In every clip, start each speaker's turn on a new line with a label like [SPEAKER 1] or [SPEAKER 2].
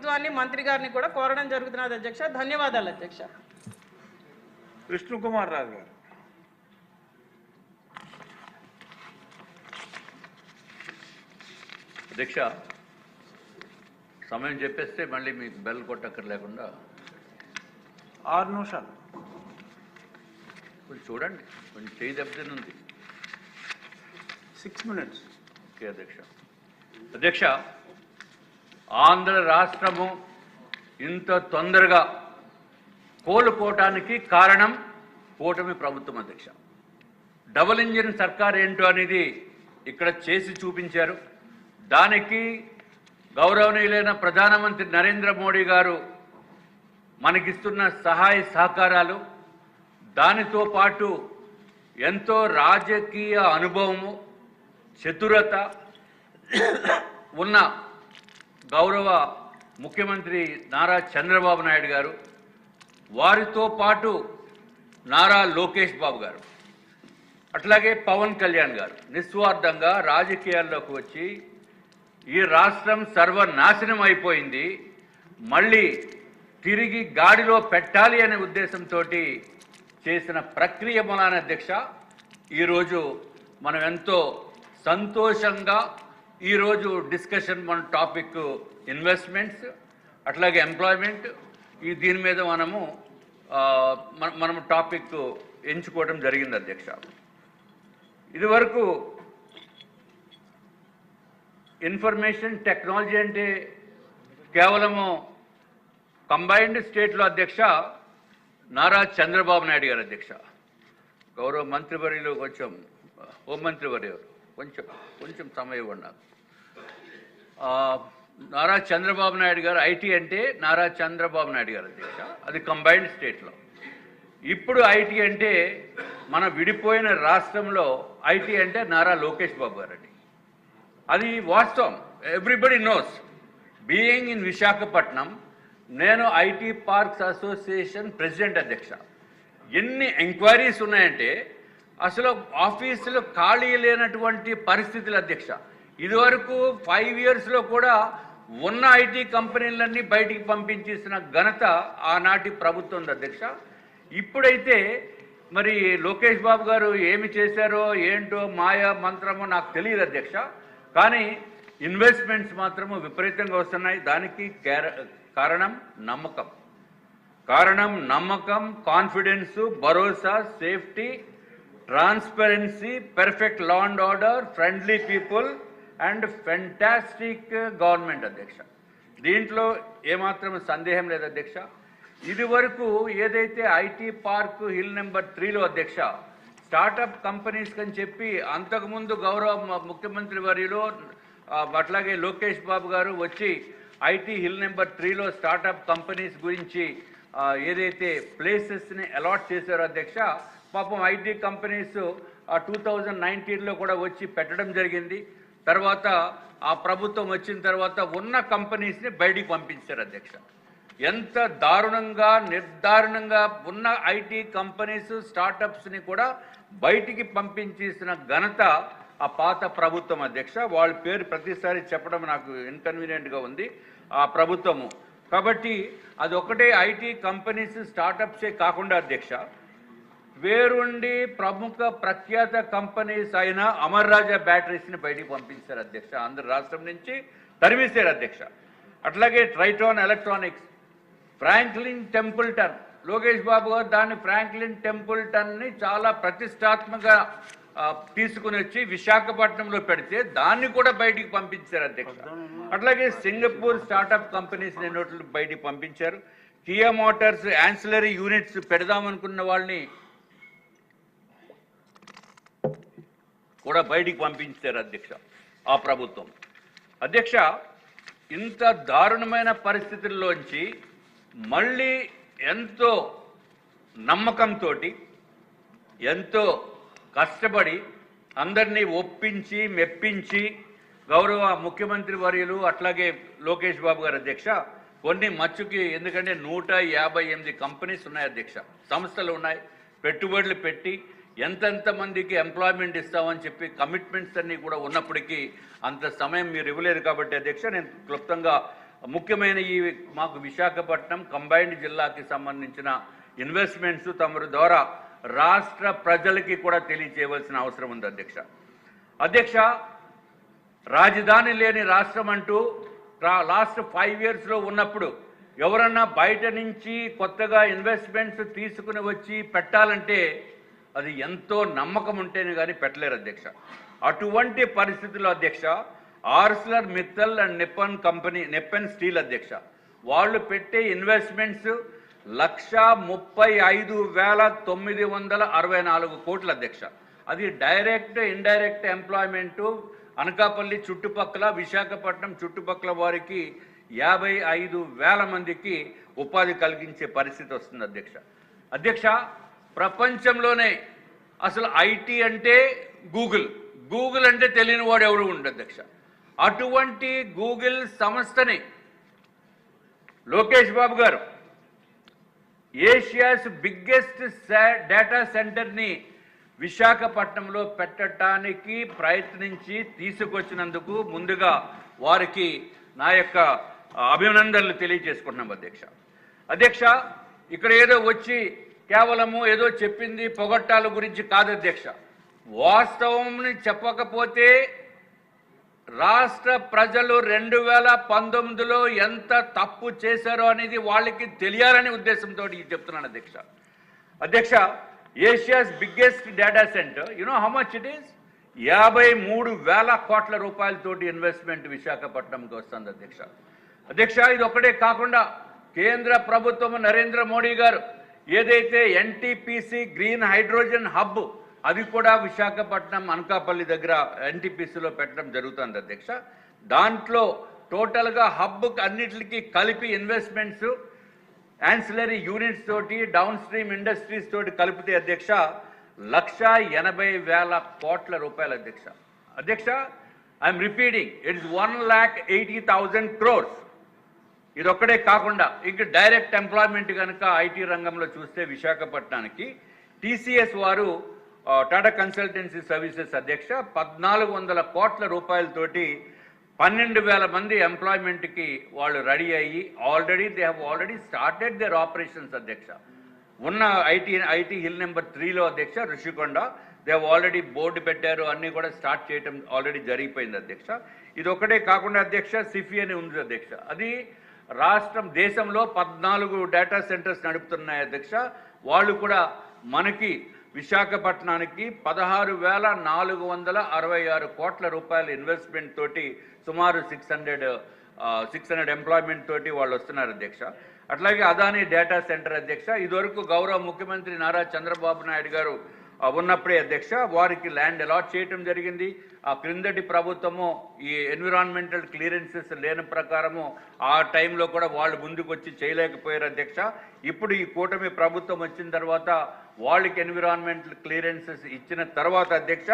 [SPEAKER 1] ప్రభుత్వాన్ని మంత్రి గారిని కూడా కోరడం జరుగుతున్నది అధ్యక్ష. ధన్యవాదాలు అధ్యక్ష.
[SPEAKER 2] విష్ణు కుమార్ రాజు గారు.
[SPEAKER 3] అధ్యక్ష సమయం చెప్పేస్తే మళ్ళీ మీకు బెల్ కొట్టక్కర్ లేకుండా
[SPEAKER 2] ఆరు నిమిషాలు.
[SPEAKER 3] కొంచెం చూడండి కొంచెం చేయి దెబ్బతిని ఉంది.
[SPEAKER 2] సిక్స్ మినిట్స్
[SPEAKER 3] ఓకే అధ్యక్ష. అధ్యక్ష ఆంధ్ర రాష్ట్రము ఇంత తొందరగా కోలుకోవటానికి కారణం కూటమి ప్రభుత్వం అధ్యక్ష. డబుల్ ఇంజిన్ సర్కార్ ఏంటో అనేది ఇక్కడ చేసి చూపించారు. దానికి గౌరవనీయులైన ప్రధానమంత్రి నరేంద్ర మోడీ గారు మనకిస్తున్న సహాయ సహకారాలు దానితో పాటు ఎంతో రాజకీయ అనుభవము చతురత ఉన్న గౌరవ ముఖ్యమంత్రి నారా చంద్రబాబు నాయుడు గారు వారితో పాటు నారా లోకేష్ బాబు గారు అట్లాగే పవన్ కళ్యాణ్ గారు నిస్వార్థంగా రాజకీయాల్లోకి వచ్చి ఈ రాష్ట్రం సర్వనాశనం అయిపోయింది మళ్ళీ తిరిగి గాడిలో పెట్టాలి అనే ఉద్దేశంతో చేసిన ప్రక్రియ మూలాన అధ్యక్ష ఈరోజు మనం ఎంతో సంతోషంగా ఈరోజు డిస్కషన్ మన టాపిక్ ఇన్వెస్ట్మెంట్స్ అట్లాగే ఎంప్లాయ్మెంట్. ఈ దీని మీద మనము మనం టాపిక్ ఎంచుకోవడం జరిగింది అధ్యక్ష. ఇదివరకు ఇన్ఫర్మేషన్ టెక్నాలజీ అంటే కేవలము కంబైన్డ్ స్టేట్లో అధ్యక్ష నారా చంద్రబాబు నాయుడు గారు అధ్యక్ష. గౌరవ మంత్రివర్యులు కొంచెం హోంమంత్రివర్యులు కొంచెం కొంచెం సమయం ఇవ్వండి నాకు. నారా చంద్రబాబు నాయుడు గారు ఐటీ అంటే నారా చంద్రబాబు నాయుడు గారు అధ్యక్ష. అది కంబైన్డ్ స్టేట్లో ఇప్పుడు ఐటీ అంటే మన విడిపోయిన రాష్ట్రంలో ఐటీ అంటే నారా లోకేష్ బాబు గారండి అది వాస్తవం. Everybody knows being in Visakhapatnam నేను ఐటీ పార్క్స్ అసోసియేషన్ ప్రెసిడెంట్ అధ్యక్ష. ఎన్ని ఎంక్వైరీస్ ఉన్నాయంటే అసలు ఆఫీసులు ఖాళీ లేనటువంటి పరిస్థితులు అధ్యక్ష. ఇదివరకు ఫైవ్ ఇయర్స్లో కూడా ఉన్న ఐటీ కంపెనీలన్నీ బయటికి పంపించేసిన ఘనత ఆనాటి ప్రభుత్వం అధ్యక్ష. ఇప్పుడైతే మరి లోకేష్ బాబు గారు ఏమి చేశారో ఏంటో మాయా మంత్రమో నాకు తెలియదు అధ్యక్ష. కానీ ఇన్వెస్ట్మెంట్స్ మాత్రము విపరీతంగా వస్తున్నాయి. దానికి కేర- కారణం నమ్మకం. కారణం నమ్మకం confidence Bharosa safety transparency perfect law and order friendly people and fantastic government అధ్యక్ష. దీంట్లో ఏమాత్రం సందేహం లేదు అధ్యక్ష. ఇది వరకు ఏదైతే ఐటీ పార్క్ హిల్ నెంబర్ త్రీలో అధ్యక్ష స్టార్టప్ కంపెనీస్ అని చెప్పి అంతకుముందు గౌరవ ముఖ్యమంత్రి వారిలో అట్లాగే లోకేష్ బాబు గారు వచ్చి ఐటీ హిల్ నెంబర్ త్రీలో స్టార్టప్ కంపెనీస్ గురించి ఏదైతే ప్లేసెస్ని అలాట్ చేశారో అధ్యక్ష పాపం ఐటీ కంపెనీస్ టూ థౌజండ్ నైన్టీన్లో కూడా వచ్చి పెట్టడం జరిగింది. తర్వాత ఆ ప్రభుత్వం వచ్చిన తర్వాత ఉన్న కంపెనీస్ని బయటికి పంపించారు అధ్యక్ష. ఎంత దారుణంగా నిర్దారుణంగా ఉన్న ఐటీ కంపెనీస్ స్టార్టప్స్ని కూడా బయటికి పంపించేసిన ఘనత ఆ పాత ప్రభుత్వం అధ్యక్ష. వాళ్ళ పేరు ప్రతిసారి చెప్పడం నాకు ఇన్కన్వీనియంట్గా ఉంది. ఆ ప్రభుత్వము. కాబట్టి అది ఒకటే ఐటీ కంపెనీస్ స్టార్టప్సే కాకుండా అధ్యక్ష వేరుండి ప్రముఖ ప్రఖ్యాత కంపెనీస్ అయిన అమర్ రాజా బ్యాటరీస్ని బయటికి పంపించారు అధ్యక్ష. ఆంధ్ర రాష్ట్రం నుంచి తరిమేశారు అధ్యక్ష. అట్లాగే Triton electronics Franklin Templeton Lokesh Babu గారు దాన్ని ఫ్రాంక్లిన్ టెంపుల్ టర్న్ని చాలా ప్రతిష్టాత్మక తీసుకుని వచ్చి విశాఖపట్నంలో పెడితే దాన్ని కూడా బయటికి పంపించారు అధ్యక్ష. అట్లాగే సింగపూర్ స్టార్టప్ కంపెనీస్ ఎన్నోట్లు బయటికి పంపించారు. కియా మోటార్స్ యాన్సిలరీ యూనిట్స్ పెడదామనుకున్న వాళ్ళని కూడా బయటికి పంపించారు అధ్యక్ష ఆ ప్రభుత్వం. అధ్యక్ష ఇంత దారుణమైన పరిస్థితుల్లోంచి మళ్ళీ ఎంతో నమ్మకంతో ఎంతో కష్టపడి అందరినీ ఒప్పించి మెప్పించి గౌరవ ముఖ్యమంత్రి వర్యులు అట్లాగే లోకేష్ బాబు గారు అధ్యక్ష కొన్ని మచ్చుకి ఎందుకంటే నూట యాభై ఎనిమిది కంపెనీస్ ఉన్నాయి అధ్యక్ష సంస్థలు ఉన్నాయి పెట్టుబడులు పెట్టి ఎంతెంత మందికి ఎంప్లాయ్మెంట్ ఇస్తామని చెప్పి కమిట్మెంట్స్ అన్నీ కూడా ఉన్నప్పటికీ అంత సమయం మీరు ఇవ్వలేరు కాబట్టి అధ్యక్ష నేను క్లుప్తంగా ముఖ్యమైన ఈ మాకు విశాఖపట్నం కంబైన్డ్ జిల్లాకి సంబంధించిన ఇన్వెస్ట్మెంట్స్ తమరి ద్వారా రాష్ట్ర ప్రజలకి కూడా తెలియచేయవలసిన అవసరం ఉంది అధ్యక్ష. అధ్యక్ష రాజధాని లేని రాష్ట్రం అంటూ లాస్ట్ ఫైవ్ ఇయర్స్లో ఉన్నప్పుడు ఎవరన్నా బయట నుంచి కొత్తగా ఇన్వెస్ట్మెంట్స్ తీసుకుని వచ్చి పెట్టాలంటే అది ఎంతో నమ్మకం ఉంటేనే కానీ పెట్టలేరు అధ్యక్ష. అటువంటి పరిస్థితుల్లో అధ్యక్ష Arcelor Mittal and Nippon company Nippon steel అధ్యక్ష వాళ్ళు పెట్టే ఇన్వెస్ట్మెంట్స్ లక్ష ముప్పై ఐదు వేల తొమ్మిది వందల అరవై నాలుగు కోట్ల అధ్యక్ష. అది డైరెక్ట్ ఇండైరెక్ట్ ఎంప్లాయ్మెంటు అనకాపల్లి చుట్టుపక్కల విశాఖపట్నం చుట్టుపక్కల వారికి యాభై ఐదు వేల మందికి ఉపాధి కలిగించే పరిస్థితి వస్తుంది అధ్యక్ష. అధ్యక్ష ప్రపంచంలోనే అసలు ఐటీ అంటే గూగుల్. గూగుల్ అంటే తెలియని వాడు ఎవరు ఉండదు అధ్యక్ష. అటువంటి గూగుల్ సంస్థని లోకేష్ బాబు గారు ఏషియాస్ బిగ్గెస్ట్ డేటా సెంటర్ని విశాఖపట్నంలో పెట్టడానికి ప్రయత్నించి తీసుకొచ్చినందుకు ముందుగా వారికి నా యొక్క అభినందనలు తెలియజేసుకుంటున్నాం అధ్యక్ష. అధ్యక్ష ఇక్కడ ఏదో వచ్చి కేవలము ఏదో చెప్పింది పొగట్టాల గురించి కాదు అధ్యక్ష. వాస్తవంని చెప్పకపోతే రాష్ట్ర ప్రజలు రెండు వేల పంతొమ్మిదిలో ఎంత తప్పు చేశారో అనేది వాళ్ళకి తెలియాలనే ఉద్దేశంతో ఇది చెప్తున్నాను అధ్యక్ష. అధ్యక్ష Asia's biggest data centre you know how much it is యాభై మూడు వేల కోట్ల రూపాయలతోటి ఇన్వెస్ట్మెంట్ విశాఖపట్నంకి వస్తుంది అధ్యక్ష. అధ్యక్ష ఇది ఒకటే కాకుండా కేంద్ర ప్రభుత్వం నరేంద్ర మోడీ గారు ఏదైతే ఎన్టీపీసీ గ్రీన్ హైడ్రోజన్ హబ్ అది కూడా విశాఖపట్నం అనకాపల్లి దగ్గర ఎన్టీపీసీలో పెట్టడం జరుగుతుంది అధ్యక్ష. దాంట్లో టోటల్గా హబ్ అన్నిటికి కలిపి ఇన్వెస్ట్మెంట్స్ యాన్సిలరీ యూనిట్స్ తోటి డౌన్ స్ట్రీమ్ ఇండస్ట్రీస్ తోటి కలిపితే అధ్యక్ష లక్ష ఎనభై వేల కోట్ల రూపాయల అధ్యక్ష. అధ్యక్ష I'm repeating it's one lakh eighty thousand crores. ఇదొక్కడే కాకుండా ఇంక డైరెక్ట్ ఎంప్లాయ్మెంట్ కనుక ఐటీ రంగంలో చూస్తే విశాఖపట్నానికి టీసీఎస్ వారు టాటా కన్సల్టెన్సీ సర్వీసెస్ అధ్యక్ష పద్నాలుగు వందల కోట్ల రూపాయలతోటి పన్నెండు వేల మంది ఎంప్లాయ్మెంట్కి వాళ్ళు రెడీ అయ్యి already they have already started their operations అధ్యక్ష. ఉన్న ఐటీ ఐటీ హిల్ నెంబర్ త్రీలో అధ్యక్ష ఋషికొండ దే ఆల్రెడీ బోర్డు పెట్టారు అన్నీ కూడా స్టార్ట్ చేయటం ఆల్రెడీ జరిగిపోయింది అధ్యక్ష. ఇది ఒకటే కాకుండా అధ్యక్ష సిఫి అని ఉంది అధ్యక్ష. అది రాష్ట్రం దేశంలో పద్నాలుగు డేటా సెంటర్స్ నడుపుతున్నాయి అధ్యక్ష. వాళ్ళు కూడా మనకి విశాఖపట్నానికి పదహారు వేల నాలుగు వందల అరవై ఆరు కోట్ల రూపాయల ఇన్వెస్ట్మెంట్ తోటి సుమారు six hundred six hundred employment తోటి వాళ్ళు వస్తున్నారు అధ్యక్ష. అట్లాగే అదానీ డేటా సెంటర్ అధ్యక్ష. ఇదివరకు గౌరవ ముఖ్యమంత్రి నారా చంద్రబాబు నాయుడు గారు ఉన్నప్పుడే అధ్యక్ష వారికి ల్యాండ్ అలాట్ చేయటం జరిగింది. ఆ క్రిందటి ప్రభుత్వము ఈ ఎన్విరాన్మెంటల్ క్లియరెన్సెస్ లేని ప్రకారము ఆ టైంలో కూడా వాళ్ళు ముందుకు వచ్చి చేయలేకపోయారు అధ్యక్ష. ఇప్పుడు ఈ కూటమి ప్రభుత్వం వచ్చిన తర్వాత వాళ్ళకి ఎన్విరాన్మెంటల్ క్లియరెన్సెస్ ఇచ్చిన తర్వాత అధ్యక్ష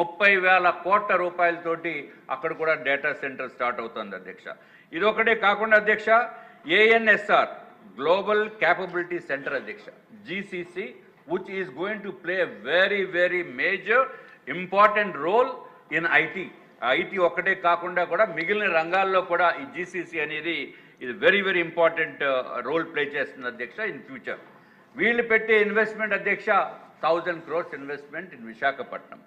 [SPEAKER 3] ముప్పై వేల కోట్ల రూపాయలతోటి అక్కడ కూడా డేటా సెంటర్ స్టార్ట్ అవుతుంది అధ్యక్ష. ఇదొకటే కాకుండా అధ్యక్ష ఏఎన్ఎస్ఆర్ గ్లోబల్ క్యాపబిలిటీ సెంటర్ అధ్యక్ష GCC which is going to play a very, very major, important role in IT. IT ఒక్కటే కాకుండా కూడా మిగిలిన రంగాల్లో కూడా ఈ జీసీసీ అనేది ఇది very very important role play చేస్తుంది అధ్యక్ష ఇన్ ఫ్యూచర్ వీళ్ళు పెట్టే ఇన్వెస్ట్మెంట్ అధ్యక్ష thousand crores investment in Visakhapatnam.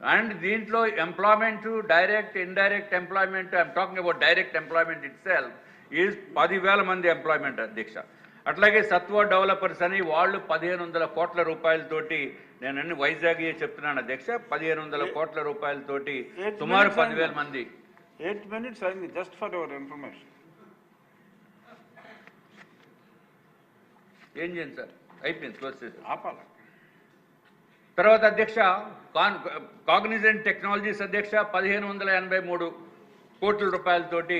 [SPEAKER 3] And దీంట్లో employment direct indirect employment I'm talking about direct employment itself is పదివేల మంది ఎంప్లాయ్మెంట్ అధ్యక్ష. అట్లాగే సత్వ డెవలపర్స్ అని వాళ్ళు పదిహేను వందల కోట్ల రూపాయలతోటి నేను అన్ని వైజాగ్ చెప్తున్నాను అధ్యక్ష పదిహేను వందల కోట్ల రూపాయలతోటి సుమారు పదివేల. మంది.
[SPEAKER 2] ఎయిట్ మినిట్స్ అయింది జస్ట్ ఫర్ యువర్ ఇన్ఫర్మేషన్
[SPEAKER 3] ఏం చేయండి సార్? అయిపోయింది క్లోజ్ చేసి
[SPEAKER 2] ఆపాలి?
[SPEAKER 3] తర్వాత అధ్యక్ష కాన్ కాగ్నిజెంట్ టెక్నాలజీస్ అధ్యక్ష పదిహేను వందల ఎనభై మూడు కోట్ల రూపాయలతోటి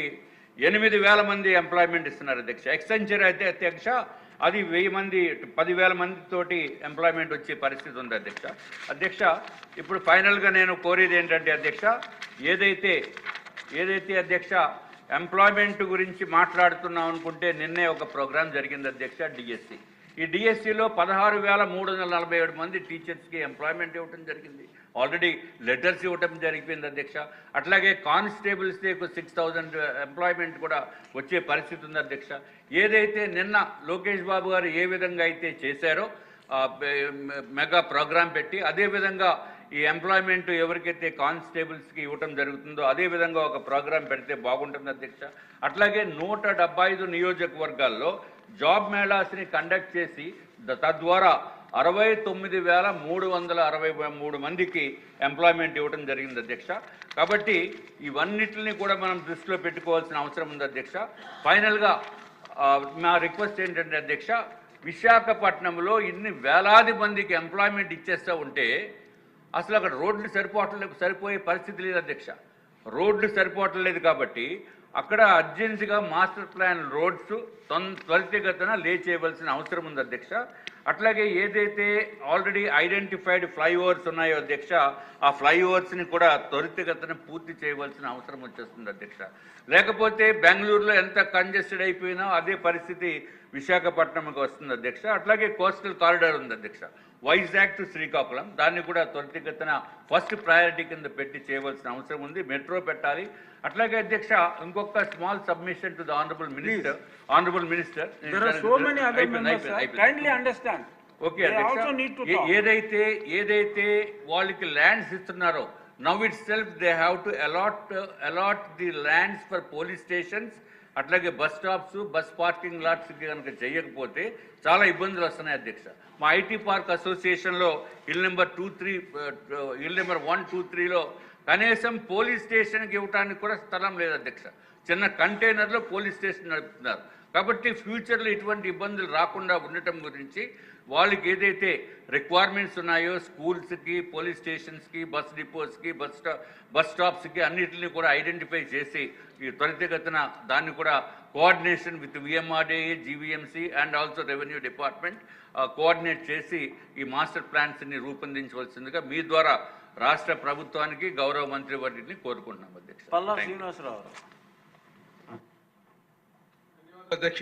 [SPEAKER 3] ఎనిమిది వేల మంది ఎంప్లాయ్మెంట్ ఇస్తున్నారు అధ్యక్ష. ఎక్సెంచర్ అయితే అధ్యక్ష అది వెయ్యి మంది పదివేల మందితోటి ఎంప్లాయ్మెంట్ వచ్చే పరిస్థితి ఉంది అధ్యక్ష. అధ్యక్ష ఇప్పుడు ఫైనల్గా నేను కోరేది ఏంటంటే అధ్యక్ష ఏదైతే ఏదైతే అధ్యక్ష ఎంప్లాయ్మెంట్ గురించి మాట్లాడుతున్నాం అనుకుంటే నిన్నే ఒక ప్రోగ్రాం జరిగింది అధ్యక్ష డిఎస్సి ఈ డిఎస్సిలో పదహారు వేల మూడు వందల నలభై ఏడు మంది టీచర్స్కి ఎంప్లాయ్మెంట్ ఇవ్వడం జరిగింది. ఆల్రెడీ లెటర్స్ ఇవ్వటం జరిగిపోయింది అధ్యక్ష. అట్లాగే కానిస్టేబుల్స్కి సిక్స్ థౌజండ్ ఎంప్లాయ్మెంట్ కూడా వచ్చే పరిస్థితి ఉంది అధ్యక్ష. ఏదైతే నిన్న లోకేష్ బాబు గారు ఏ విధంగా అయితే చేశారో మెగా ప్రోగ్రాం పెట్టి అదేవిధంగా ఈ ఎంప్లాయ్మెంట్ ఎవరికైతే కానిస్టేబుల్స్కి ఇవ్వటం జరుగుతుందో అదే విధంగా ఒక ప్రోగ్రాం పెడితే బాగుంటుంది అధ్యక్ష. అట్లాగే నూట డెబ్బై ఐదు నియోజకవర్గాల్లో జాబ్ మేళాస్ని కండక్ట్ చేసి తద్వారా అరవై తొమ్మిది వేల మూడు వందల అరవై మూడు మందికి ఎంప్లాయ్మెంట్ ఇవ్వడం జరిగింది అధ్యక్ష. కాబట్టి ఇవన్నిటిని కూడా మనం దృష్టిలో పెట్టుకోవాల్సిన అవసరం ఉంది అధ్యక్ష. ఫైనల్గా మా రిక్వెస్ట్ ఏంటంటే అధ్యక్ష విశాఖపట్నంలో ఇన్ని వేలాది మందికి ఎంప్లాయ్మెంట్ ఇచ్చేస్తూ ఉంటే అసలు అక్కడ రోడ్లు సరిపోవట్లేదు సరిపోయే పరిస్థితి లేదు అధ్యక్ష. రోడ్లు సరిపోవట్లేదు కాబట్టి అక్కడ అర్జెన్సీగా మాస్టర్ ప్లాన్ రోడ్స్ తొన్ త్వరితగతన లే చేయవలసిన అవసరం ఉంది అధ్యక్ష. అట్లాగే ఏదైతే ఆల్రెడీ ఐడెంటిఫైడ్ ఫ్లైఓవర్స్ ఉన్నాయో అధ్యక్ష ఆ ఫ్లైఓవర్స్ని కూడా త్వరితగతన పూర్తి చేయవలసిన అవసరం వచ్చేస్తుంది అధ్యక్ష. లేకపోతే బెంగళూరులో ఎంత కంజెస్టెడ్ అయిపోయినా అదే పరిస్థితి విశాఖపట్నంకి వస్తుంది అధ్యక్ష. అట్లాగే కోస్టల్ కారిడార్ ఉంది అధ్యక్ష. వైజాగ్ టు శ్రీకాకుళం. దాన్ని కూడా త్వరితగతిన ఫస్ట్ ప్రయారిటీ కింద పెట్టి చేయవలసిన అవసరం ఉంది. మెట్రో పెట్టాలి. అట్లాగే అధ్యక్ష ఇంకొక small submission to the honourable minister honourable minister. Okay అధ్యక్ష ఏదైతే ఏదైతే వాళ్ళకి ల్యాండ్స్ ఇస్తున్నారో now itself they have to allot allot the lands for police stations అట్లాగే bus stops bus parking lots కనుక చేయకపోతే చాలా ఇబ్బందులు వస్తున్నాయి అధ్యక్ష. మా ఐటీ పార్క్ అసోసియేషన్లో hill number two three hill number one two త్రీలో కనీసం పోలీస్ స్టేషన్కి ఇవ్వడానికి కూడా స్థలం లేదు అధ్యక్ష. చిన్న కంటైనర్లో పోలీస్ స్టేషన్ నడుపుతున్నారు. కాబట్టి ఫ్యూచర్లో ఇటువంటి ఇబ్బందులు రాకుండా ఉండటం గురించి వాళ్ళకి ఏదైతే రిక్వైర్మెంట్స్ ఉన్నాయో స్కూల్స్కి పోలీస్ స్టేషన్స్కి బస్ డిపోస్కి బస్ స్టా బస్ స్టాప్స్కి అన్నిటిని కూడా ఐడెంటిఫై చేసి ఈ త్వరితగతిన దాన్ని కూడా coordination with VMRDA GVMC and also revenue department coordinate చేసి ఈ మాస్టర్ ప్లాన్స్ని రూపొందించవలసిందిగా మీ ద్వారా రాష్ట్ర ప్రభుత్వానికి గౌరవ మంత్రి వారిని కోరుకుంటున్నాం.
[SPEAKER 2] శ్రీనివాసరావు
[SPEAKER 4] అధ్యక్ష